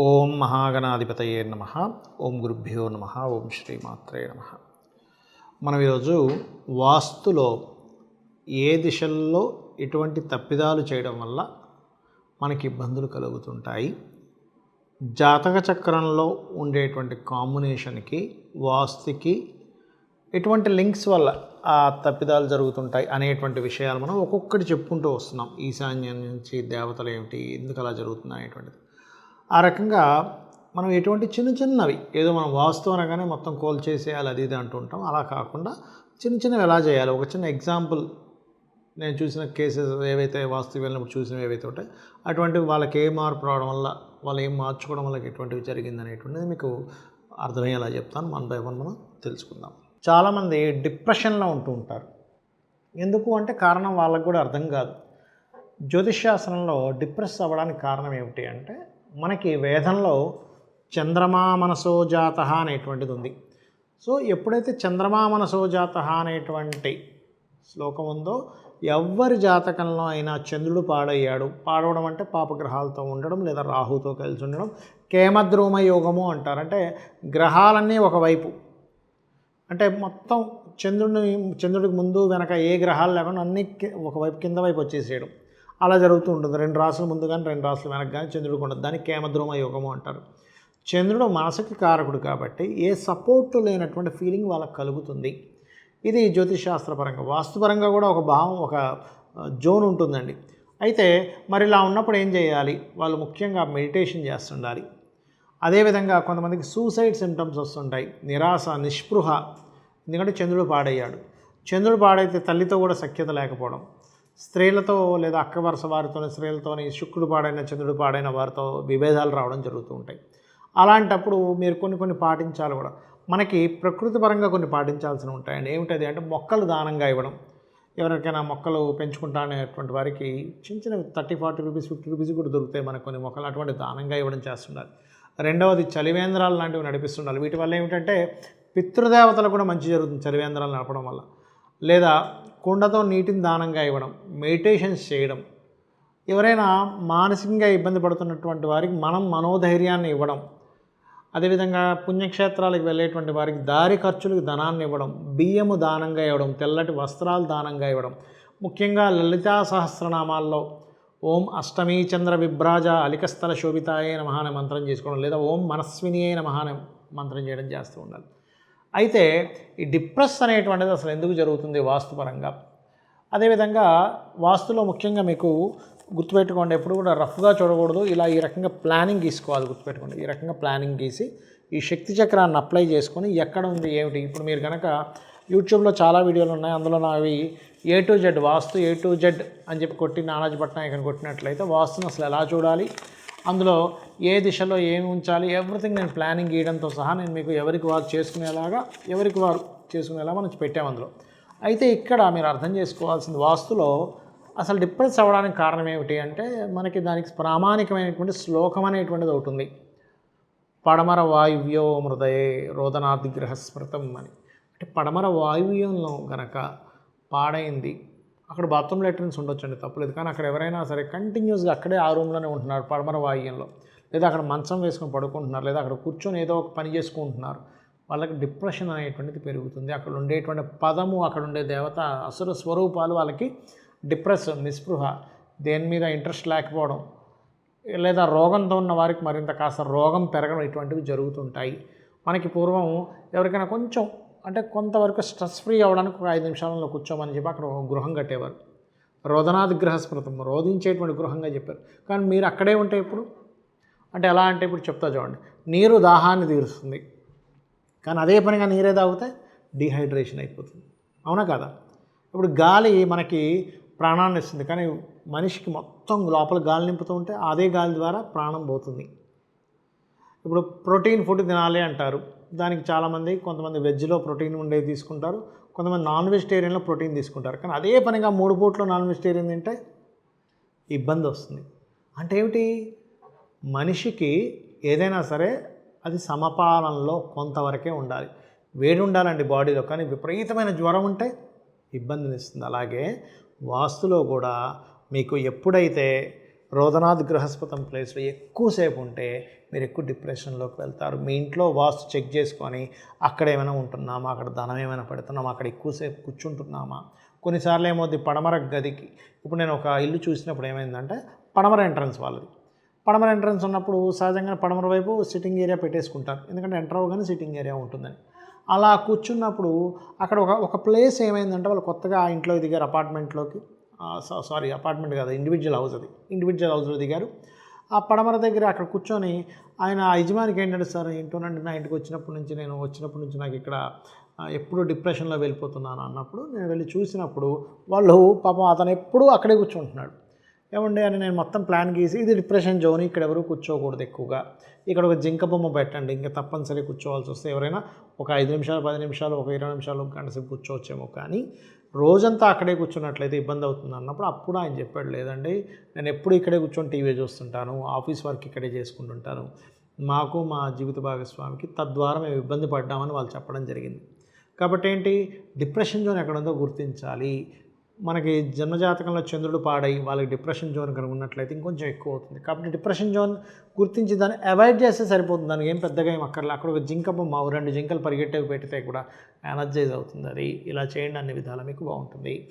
ఓం మహాగణాధిపతయే నమ. ఓం గురుభ్యో నమ. ఓం శ్రీమాత్రే నమ. మనం ఈరోజు వాస్తులో ఏ దిశల్లో ఎటువంటి తప్పిదాలు చేయడం వల్ల మనకి ఇబ్బందులు కలుగుతుంటాయి? జాతక చక్రంలో ఉండేటువంటి కాంబినేషన్కి వాస్తుకి ఎటువంటి లింక్స్ వల్ల ఆ తప్పిదాలు జరుగుతుంటాయి అనేటువంటి విషయాలు మనం ఒక్కొక్కటి చెప్పుకుంటూ వస్తున్నాం. ఈశాన్యం నుంచి దేవతలు ఏమిటి ఎందుకు అలా జరుగుతుంది అనేటువంటిది. ఆ రకంగా మనం ఎటువంటి చిన్న చిన్నవి ఏదో మనం వాస్తు అనగానే మొత్తం కోల్ చేసేయాలి అది ఇది అంటుంటాం. అలా కాకుండా చిన్న చిన్నవి ఎలా చేయాలి? ఒక చిన్న ఎగ్జాంపుల్ నేను చూసిన కేసెస్ ఏవైతే వాస్తు వెళ్ళినప్పుడు చూసినవి ఏవైతే ఉంటాయి అటువంటివి వాళ్ళకి ఏ మార్పు రావడం వల్ల వాళ్ళు ఏం మార్చుకోవడం వల్ల ఎటువంటివి జరిగింది అనేటువంటిది మీకు అర్థమయ్యేలా చెప్తాను. వన్ బై వన్ మనం తెలుసుకుందాం. చాలామంది డిప్రెషన్లో ఉంటూ ఉంటారు. ఎందుకు అంటే కారణం వాళ్ళకు కూడా అర్థం కాదు. జ్యోతిష్ శాస్త్రంలో డిప్రెస్ అవ్వడానికి కారణం ఏమిటి అంటే మనకి వేదంలో చంద్రమా మనసోజాత అనేటువంటిది ఉంది. సో ఎప్పుడైతే చంద్రమా మనసోజాత అనేటువంటి శ్లోకం ఉందో ఎవ్వరి జాతకంలో అయినా చంద్రుడు పాడయ్యాడు. పాడవడం అంటే పాపగ్రహాలతో ఉండడం లేదా రాహుతో కలిసి ఉండడం. కేమద్రోమ యోగము అంటారు. అంటే గ్రహాలన్నీ ఒకవైపు. అంటే మొత్తం చంద్రుడిని చంద్రుడికి ముందు వెనక ఏ గ్రహాలు లేకుండా అన్ని ఒకవైపు కింద వైపు వచ్చేసేయడం. అలా జరుగుతూ ఉంటుంది. రెండు రాసులు ముందు కానీ రెండు రాసులు వెనక కానీ చంద్రుడికి ఉండదు దాన్ని కేమద్రోమ యోగము అంటారు. చంద్రుడు మనసుకి కారకుడు కాబట్టి ఏ సపోర్ట్ లేనటువంటి ఫీలింగ్ వాళ్ళకి కలుగుతుంది. ఇది జ్యోతిషాస్త్రపరంగా వాస్తుపరంగా కూడా ఒక భావం ఒక జోన్ ఉంటుందండి. అయితే మరి ఇలా ఉన్నప్పుడు ఏం చేయాలి? వాళ్ళు ముఖ్యంగా మెడిటేషన్ చేస్తుండాలి. అదేవిధంగా కొంతమందికి సూసైడ్ సిమ్టమ్స్ వస్తుంటాయి. నిరాశ నిస్పృహ. ఎందుకంటే చంద్రుడు పాడయ్యాడు. చంద్రుడు పాడైతే తల్లితో కూడా సఖ్యత లేకపోవడం స్త్రీలతో లేదా అక్క వరుస వారితో స్త్రీలతోని శుక్రుడు పాడైన చంద్రుడు పాడైన వారితో విభేదాలు రావడం జరుగుతూ ఉంటాయి. అలాంటప్పుడు మీరు కొన్ని కొన్ని పాటించాలి కూడా. మనకి ప్రకృతి పరంగా కొన్ని పాటించాల్సి ఉంటాయండి. ఏమిటది అంటే మొక్కలు దానంగా ఇవ్వడం. ఎవరికైనా మొక్కలు పెంచుకుంటా అనేటువంటి వారికి చిన్న చిన్న thirty forty rupees fifty rupees కూడా దొరుకుతాయి మనకు కొన్ని మొక్కలు. అటువంటి దానంగా ఇవ్వడం చేస్తున్నారు రెండవది చలివేంద్రాలు లాంటివి నడిపిస్తుండాలి. వీటి వల్ల ఏమిటంటే పితృదేవతలు కూడా మంచి జరుగుతుంది చలివేంద్రాలు నడపడం వల్ల. లేదా కుండతో నీటిని దానంగా ఇవ్వడం మెడిటేషన్స్ చేయడం ఎవరైనా మానసికంగా ఇబ్బంది పడుతున్నటువంటి వారికి మనం మనోధైర్యాన్ని ఇవ్వడం అదేవిధంగా పుణ్యక్షేత్రాలకు వెళ్ళేటువంటి వారికి దారి ఖర్చులకు ధనాన్ని ఇవ్వడం బియ్యము దానంగా ఇవ్వడం తెల్లటి వస్త్రాలు దానంగా ఇవ్వడం ముఖ్యంగా లలితా సహస్రనామాల్లో ఓం అష్టమీ చంద్ర విభ్రాజ అలికస్థల శోభితాయే నమః మంత్రం చేసుకోవడం లేదా ఓం మనస్విని అయిన అనే మంత్రం చేయడం చేస్తూ ఉండాలి. అయితే ఈ డిప్రెస్ అనేటువంటిది అసలు ఎందుకు జరుగుతుంది వాస్తుపరంగా? అదేవిధంగా వాస్తులో ముఖ్యంగా మీకు గుర్తుపెట్టుకోండి ఎప్పుడు కూడా రఫ్గా చూడకూడదు. ఇలా ఈ రకంగా ప్లానింగ్ గీసుకోవాలి గుర్తుపెట్టుకోండి. ఈ రకంగా ప్లానింగ్ గీసి ఈ శక్తి చక్రాన్ని అప్లై చేసుకొని ఎక్కడ ఉంది ఏమిటి? ఇప్పుడు మీరు కనుక యూట్యూబ్లో చాలా వీడియోలు ఉన్నాయి. అందులో నావి A to Z vastu A to Z అని చెప్పి కొట్టి నానాజ్ పట్నాయక్ అని కొట్టినట్లయితే వాస్తుని అసలు ఎలా చూడాలి? అందులో ఏ దిశలో ఏమి ఉంచాలి ఎవ్రీథింగ్ నేను ప్లానింగ్ గీయడంతో సహా నేను మీకు ఎవరికి వారు చేసుకునేలాగా ఎవరికి వారు చేసుకునేలా మనం పెట్టాము అందులో. అయితే ఇక్కడ మీరు అర్థం చేసుకోవాల్సింది వాస్తులో అసలు డిప్రెస్ అవ్వడానికి కారణం ఏమిటి అంటే మనకి దానికి ప్రామాణికమైనటువంటి శ్లోకం అనేటువంటిది ఒకటి ఉంది. పడమర వాయువ్యో మృదయే రోదనాదిగ్రహ స్మృతం అని. అంటే పడమర వాయువ్యంలో గనక పాడైంది అక్కడ బాత్రూమ్ లెటర్న్స్ ఉండొచ్చండి తప్పలేదు. కానీ అక్కడ ఎవరైనా సరే కంటిన్యూస్గా అక్కడే ఆ రూమ్లోనే ఉంటున్నారు పడమర వాయువ్యంలో లేదా అక్కడ మంచం వేసుకొని పడుకుంటున్నారు లేదా అక్కడ కూర్చొని ఏదో ఒక పని చేసుకుంటున్నారు. వాళ్ళకి డిప్రెషన్ అనేటువంటిది పెరుగుతుంది. అక్కడ ఉండేటువంటి పదము అక్కడ ఉండే దేవత అసుర స్వరూపాలు వాళ్ళకి డిప్రెస్ నిస్పృహ దేని మీద ఇంట్రెస్ట్ లేకపోవడం లేదా రోగంతో ఉన్న వారికి మరింత కాస్త రోగం పెరగడం ఇటువంటివి జరుగుతుంటాయి. మనకి పూర్వం ఎవరికైనా కొంచెం అంటే కొంతవరకు స్ట్రెస్ ఫ్రీ అవ్వడానికి ఒక ఐదు నిమిషాలలో కూర్చోమని చెప్పి అక్కడ ఒక గృహం కట్టేవారు. రోదనాది గృహస్మృతం రోధించేటువంటి గృహంగా చెప్పారు. కానీ మీరు అక్కడే ఉంటే ఇప్పుడు అంటే ఎలా అంటే ఇప్పుడు చెప్తా చూడండి. నీరు దాహాన్ని తీరుస్తుంది. కానీ అదే పనిగా నీరే తాగితే డీహైడ్రేషన్ అయిపోతుంది. అవునా కదా? ఇప్పుడు గాలి మనకి ప్రాణాన్ని ఇస్తుంది. కానీ మనిషికి మొత్తం లోపల గాలి నింపుతూ ఉంటే అదే గాలి ద్వారా ప్రాణం పోతుంది. ఇప్పుడు ప్రోటీన్ ఫుడ్ తినాలి అంటారు. దానికి చాలామంది కొంతమంది వెజ్లో ప్రోటీన్ ఉండేవి తీసుకుంటారు కొంతమంది నాన్ వెజిటేరియన్లో ప్రోటీన్ తీసుకుంటారు. కానీ అదే పనిగా మూడు పూట్లు నాన్ వెజిటేరియన్ తింటే ఇబ్బంది వస్తుంది. అంటే ఏమిటి? మనిషికి ఏదైనా సరే అది సమపాలనలో కొంతవరకే ఉండాలి. వేడి ఉండాలండి బాడీలో కానీ విపరీతమైన జ్వరం ఉంటే ఇబ్బందిని ఇస్తుంది అలాగే వాస్తులో కూడా మీకు ఎప్పుడైతే రోదనాథ్ గృహస్పతం ప్లేస్లో ఎక్కువసేపు ఉంటే మీరు ఎక్కువ డిప్రెషన్లోకి వెళ్తారు. మీ ఇంట్లో వాస్తు చెక్ చేసుకొని అక్కడ ఏమైనా ఉంటున్నామా? అక్కడ ధనం ఏమైనా పెడుతున్నామా? అక్కడ ఎక్కువసేపు కూర్చుంటున్నామా? కొన్నిసార్లు ఏమవుద్ది పడమర గదికి. ఇప్పుడు నేను ఒక ఇల్లు చూసినప్పుడు ఏమైందంటే పడమర ఎంట్రన్స్ వాళ్ళది. పడమర ఎంట్రన్స్ ఉన్నప్పుడు సహజంగా పడమర వైపు సిట్టింగ్ ఏరియా పెట్టేసుకుంటారు. ఎందుకంటే ఎంటర్ అవ్వగానే సిట్టింగ్ ఏరియా ఉంటుందని. అలా కూర్చున్నప్పుడు అక్కడ ఒక ఒక ప్లేస్ ఏమైందంటే వాళ్ళు కొత్తగా ఆ ఇంట్లో దిగారు అపార్ట్మెంట్లోకి. సారీ అపార్ట్మెంట్ కాదు ఇండివిజువల్ హౌస్ అది. ఇండివిజువల్ హౌస్లో దిగారు ఆ పడమర దగ్గర అక్కడ కూర్చొని ఆయన యజమానికి ఏంటంటే సార్ ఏంటోనండి నా ఇంటికి వచ్చినప్పటి నుంచి నేను వచ్చినప్పటి నుంచి నాకు ఇక్కడ ఎప్పుడు డిప్రెషన్లో వెళ్ళిపోతున్నాను అన్నప్పుడు నేను వెళ్ళి చూసినప్పుడు వాళ్ళు పాపం అతను ఎప్పుడూ అక్కడే కూర్చుంటున్నాడు. ఏమండి అని నేను మొత్తం ప్లాన్ గీసి ఇది డిప్రెషన్ జోన్ ఇక్కడ ఎవరు కూర్చోకూడదు ఎక్కువగా. ఇక్కడ ఒక జింక బొమ్మ పెట్టండి ఇంకా తప్పనిసరి కూర్చోవాల్సి వస్తే ఎవరైనా ఒక ఐదు నిమిషాలు పది నిమిషాలు ఒక ఇరవై నిమిషాలు ఒక గంట సేపు కూర్చోవచ్చేమో కానీ రోజంతా అక్కడే కూర్చున్నట్లయితే ఇబ్బంది అవుతుంది అన్నప్పుడు అప్పుడు ఆయన చెప్పాడు లేదండి నేను ఎప్పుడు ఇక్కడే కూర్చొని టీవీ చూస్తుంటాను ఆఫీస్ వర్క్ ఇక్కడే చేసుకుంటుంటాను. మాకు మా జీవిత భాగస్వామికి తద్వారా మేము ఇబ్బంది పడ్డామని వాళ్ళు చెప్పడం జరిగింది. కాబట్టి ఏంటి? డిప్రెషన్ జోన్ ఎక్కడ ఉందో గుర్తించాలి. మనకి జన్మజాతకంలో చంద్రుడు పాడై వాళ్ళకి డిప్రెషన్ జోన్ కనుక ఉన్నట్లయితే ఇంకొంచెం ఎక్కువ అవుతుంది. కాబట్టి డిప్రెషన్ జోన్ గుర్తించి దాన్ని అవాయిడ్ చేస్తే సరిపోతుంది. దానికి ఏం పెద్దగా ఏం అక్కర్లే. అక్కడ ఒక జింక బొమ్మ రెండు జింకలు పరిగెట్టేవి పెడితే కూడా ఎనర్జైజ్ అవుతుంది. అది ఇలా చేయండి అన్ని విధాలు మీకు బాగుంటుంది.